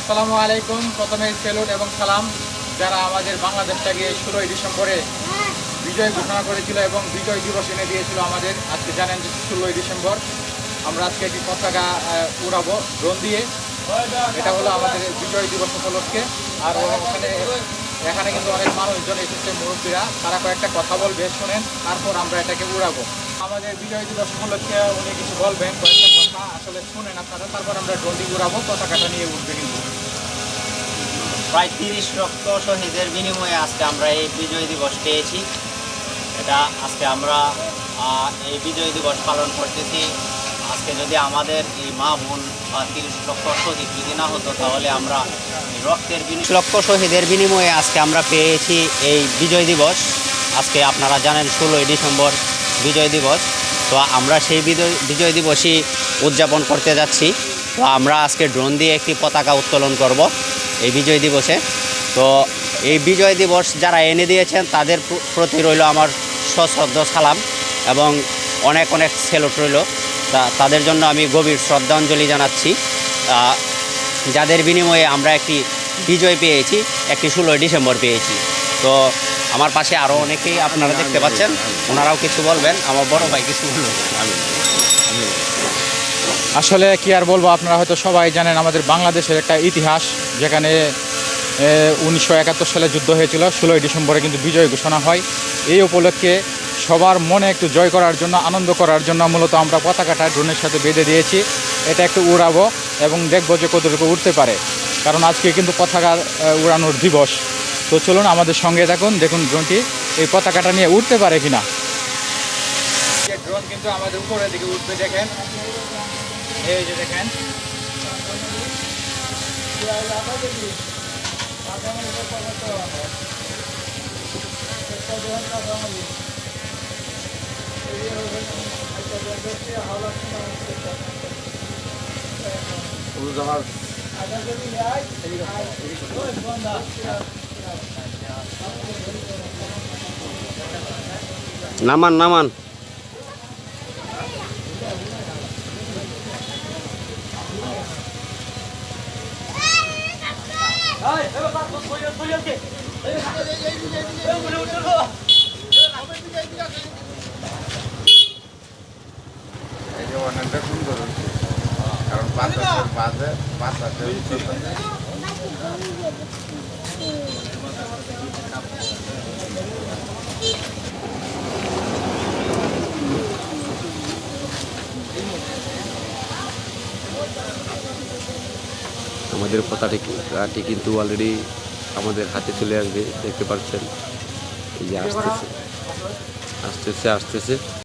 আসসালামু আলাইকুম। প্রথমে সেলুট এবং সালাম। যারা আমাদের বাংলাদেশটাকে ষোলোই ডিসেম্বরে বিজয় ঘোষণা করেছিল এবং বিজয় দিবস এনে দিয়েছিল আমাদের, আজকে জানেন যে ষোলোই ডিসেম্বর। আমরা আজকে একটি পতাকা উড়াবো ড্রোন দিয়ে। এটা হলো আমাদের বিজয় দিবস উপলক্ষে। আর ওখানে এখানে কিন্তু অনেক মানুষজন এসেছে, মুরব্বীরা। তারা কয়েকটা কথা বলবে, শোনেন, তারপর আমরা এটাকে উড়াবো। আমাদের বিজয় দিবস উপলক্ষে উনি কিছু বলবেন, কয়েকটা কথা। আসলে শুনেন আপনারা, তারপর আমরা ড্রোন দিয়ে উড়াবো, পতাকাটা নিয়ে উঠবে কিন্তু। প্রায় তিরিশ রক্ত শহীদের বিনিময়ে আজকে আমরা এই বিজয় দিবস পেয়েছি। এটা আজকে আমরা এই বিজয় দিবস পালন করতেছি। আজকে যদি আমাদের এই মা বোন বা তিরিশ লক্ষ শহীদ যদি না হতো, তাহলে আমরা রক্তের লক্ষ শহীদের বিনিময়ে আজকে আমরা পেয়েছি এই বিজয় দিবস। আজকে আপনারা জানেন ষোলোই ডিসেম্বর বিজয় দিবস। তো আমরা সেই বিজয় বিজয় দিবসই উদযাপন করতে যাচ্ছি। তো আমরা আজকে ড্রোন দিয়ে একটি পতাকা উত্তোলন করব। এই বিজয় দিবসে। তো এই বিজয় দিবস যারা এনে দিয়েছেন, তাদের প্রতি রইল আমার সশ্রদ্ধ সালাম এবং অনেক অনেক সেলট রইল। তা, তাদের জন্য আমি গভীর শ্রদ্ধাঞ্জলি জানাচ্ছি। যাদের বিনিময়ে আমরা একটি বিজয় পেয়েছি, একটি ষোলোই ডিসেম্বর পেয়েছি। তো আমার পাশে আরও অনেকেই আপনারা দেখতে পাচ্ছেন, ওনারাও কিছু বলবেন, আমার বড় ভাই কিছু বলবেন। আসলে কি আর বলব, আপনারা হয়তো সবাই জানেন আমাদের বাংলাদেশের একটা ইতিহাস, যেখানে উনিশশো একাত্তর সালে যুদ্ধ হয়েছিল, ষোলোই ডিসেম্বরে কিন্তু বিজয় ঘোষণা হয়। এই উপলক্ষে সবার মনে একটু জয় করার জন্য, আনন্দ করার জন্য মূলত আমরা পতাকাটা ড্রোনের সাথে বেঁধে দিয়েছি। এটা একটু উড়াবো এবং দেখব যে কতটুকু উঠতে পারে। কারণ আজকে কিন্তু পতাকা উড়ানোর দিবস। তো চলুন আমাদের সঙ্গে দেখুন দেখুন ড্রোনটি, এই পতাকাটা নিয়ে উঠতে পারে কিনা। ড্রোন কিন্তু আমাদের উপরের দিকে উঠবে দেখেন। এই যে দেখেন। নামান নামান। অনেকটা সুন্দর হচ্ছে কারণ বাতাসের বাজে বাতাসের উচ্চতা আমাদের পতাকাটি কিন্তু অলরেডি আমাদের হাতে চলে আসবে, দেখতে পাচ্ছেন। এই যে আসতেছে। আসতেছে আসতেছে।